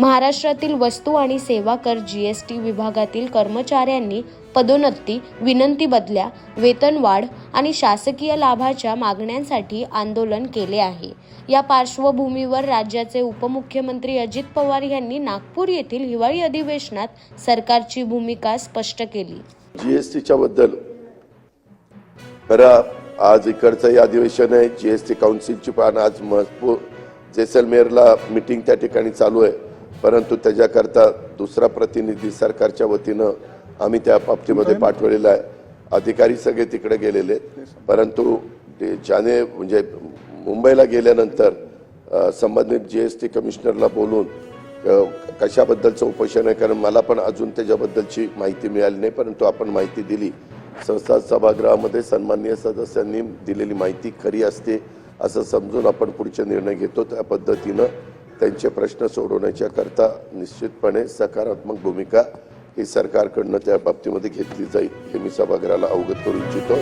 महाराष्ट्रातील वस्तू आणि सेवा कर जी एस टी विभागातील कर्मचाऱ्यांनी पदोन्नती विनंती बदल्या वेतनवाढ आणि शासकीय लाभाच्या मागण्यांसाठी आंदोलन केले आहे. या पार्श्वभूमीवर राज्याचे उपमुख्यमंत्री अजित पवार यांनी नागपूर येथील हिवाळी अधिवेशनात सरकारची भूमिका स्पष्ट केली. जीएसटीच्या बद्दल खरं आज इकडचंही अधिवेशन आहे. जीएसटी काउन्सिलची पण आज मजपूर जैसलमेरला मिटिंग त्या ठिकाणी चालू आहे. परंतु त्याच्याकरता दुसरा प्रतिनिधी सरकारच्या वतीनं आम्ही त्या बाबतीमध्ये पाठवलेला आहे. अधिकारी सगळे तिकडे गेलेले. परंतु ते ज्याने म्हणजे मुंबईला गेल्यानंतर संबंधित जी एस टी कमिशनरला बोलून कशाबद्दलचं उपोषण आहे कारण मला पण अजून त्याच्याबद्दलची माहिती मिळाली नाही परंतु आपण माहिती दिली. संसद सभागृहामध्ये सन्माननीय सदस्यांनी दिलेली माहिती खरी असते असं समजून आपण पुढचे निर्णय घेतो त्या पद्धतीनं. त्यांचे प्रश्न सोडवण्याच्या करता निश्चितपणे सकारात्मक भूमिका ही सरकारकडनं त्या बाबतीमध्ये घेतली जाईल हे मी सभागृहाला अवगत करू इच्छितो.